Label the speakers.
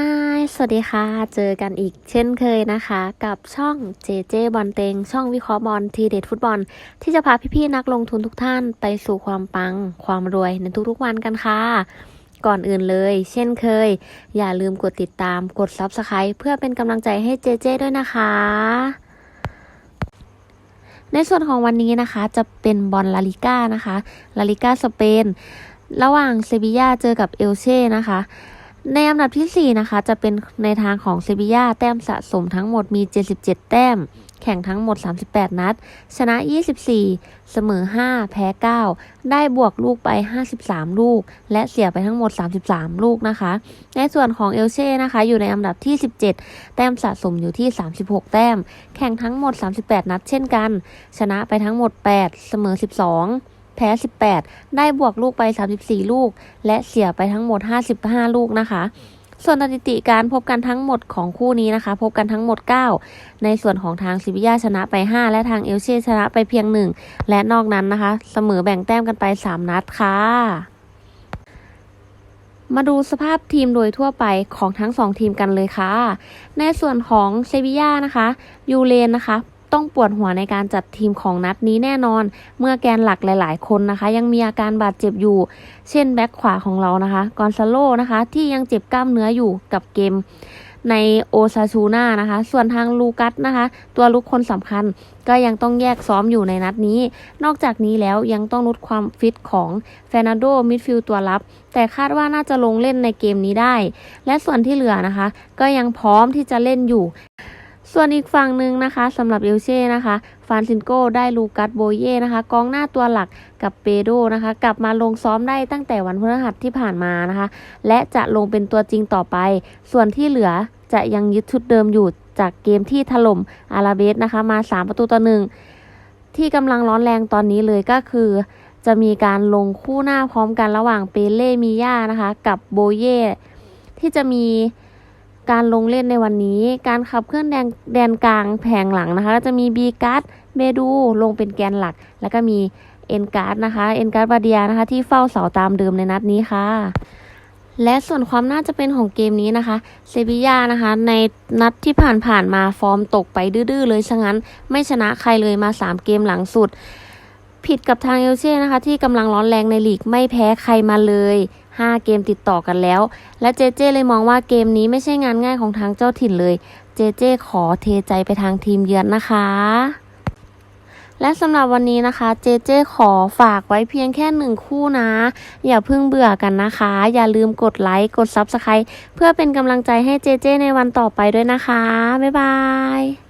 Speaker 1: ฮายสวัสดีค่ะ เจอกันอีกเช่นเคยนะคะ กับช่องเจเจบอลเตง ช่องวิเคราะห์บอลทีเด็ดฟุตบอล ที่จะพาพี่ๆนักลงทุนทุกท่านไปสู่ความปัง ความรวยในทุกๆวันกันค่ะ ก่อนอื่นเลย เช่นเคย อย่าลืมกดติดตาม กด Subscribe เพื่อเป็นกำลังใจให้เจเจด้วยนะคะในส่วนของวันนี้นะคะ จะเป็นบอลลาลิก้านะคะ ลาลิก้าสเปน ระหว่างเซบียาเจอกับเอลเช่นะคะ ในอันดับที่ 4 นะคะ จะเป็นในทางของเซบียาแต้มสะสมทั้งหมดมี 77 แต้ม แข่งทั้งหมด 38 นัด ชนะ 24 เสมอ 5 แพ้ 9 ได้บวกลูกไป 53 ลูก และเสียไปทั้งหมด 33 ลูกนะคะ ในส่วนของเอลเช่นะคะ อยู่ในอันดับที่ 17 แต้มสะสมอยู่ที่ 36 แต้ม แข่งทั้งหมด 38 นัดเช่นกัน ชนะไปทั้งหมด 8 เสมอ 12 แพ้ 18 ได้บวกลูกไป 34 ลูก และเสียไปทั้งหมด 55 ลูกนะคะ ส่วนสถิติการพบกันทั้งหมดของคู่นี้นะคะ พบกันทั้งหมด 9 ในส่วนของทางซิวิยาชนะไป 5 และทางเอลเช่ชนะไปเพียง 1 และนอกนั้นนะคะ เสมอแบ่งแต้มกันไป 3 นัดค่ะมาดูสภาพทีมโดยทั่วไปของทั้ง 2 ทีมกันเลยค่ะ ในส่วนของเซบียานะคะ ยูเลนนะคะ ต้องปวดหัวในการจัดทีมของนัดนี้แน่นอน เมื่อแกนหลักหลาย ๆ คนนะคะ ยังมีอาการบาดเจ็บอยู่ เช่นแบ็คขวาของเรานะคะกอนซาโลนะคะ ที่ยังเจ็บกล้ามเนื้ออยู่กับเกมในโอซาชูน่านะคะ ส่วนทางลูกัสนะคะ ตัวลุกคนสำคัญก็ยังต้องแยกซ้อมอยู่ในนัดนี้ นอกจากนี้แล้วยังต้องลดความฟิตของเฟรนันโดมิดฟิลตัวรับ แต่คาดว่าน่าจะลงเล่นในเกมนี้ได้ และส่วนที่เหลือนะคะ ก็ยังพร้อมที่จะเล่นอยู่ ส่วนอีกฝั่งหนึ่งนะคะสำหรับเอลเช่นะคะฟานซินโกได้ลูกัสโบเย่นะคะกองหน้าตัวหลักกับเปโดนะคะ กลับมาลงซ้อมได้ตั้งแต่วันพฤหัสที่ผ่านมานะคะ และจะลงเป็นตัวจริงต่อไป ส่วนที่เหลือจะยังยึดชุดเดิมอยู่จากเกมที่ถล่มอาราเบสนะคะมา 3 ประตูต่อหนึ่งที่กำลังร้อนแรงตอนนี้เลยก็คือ จะมีการลงคู่หน้าพร้อมกันระหว่างเปเล่มิย่านะคะ กับโบเย่ที่จะมี การลงเล่นในวันนี้ การขับเคลื่อนแดนแดนกลางแผงหลังนะคะ จะมีบีการ์ดเบดูลงเป็นแกนหลัก แล้วก็มีเอ็นการ์ดนะคะเอ็นการ์ดบาเดียนะคะที่เฝ้าเสาตามเดิมในนัดนี้ค่ะ และส่วนความน่าจะเป็นของเกมนี้นะคะเซบียานะคะในนัดที่ผ่านๆมาฟอร์มตกไปดื้อๆเลยฉะนั้นไม่ชนะใครเลยมา 3 เกมหลังสุด ผิดกับทางเอลเช่นะคะ ที่กำลังร้อนแรงในลีกไม่แพ้ใครมาเลย 5 เกมติดต่อกันแล้ว และเจเจเลยมองว่าเกมนี้ไม่ใช่งานง่ายของทางเจ้าถิ่นเลย เจเจขอเทใจไปทางทีมเยือนนะคะ และสำหรับวันนี้นะคะเจเจขอฝากไว้เพียงแค่หนึ่งคู่นะ อย่าเพิ่งเบื่อกันนะคะ อย่าลืมกดไลค์กด Subscribe เพื่อเป็นกำลังใจให้เจเจในวันต่อไปด้วยนะคะ บ๊ายบาย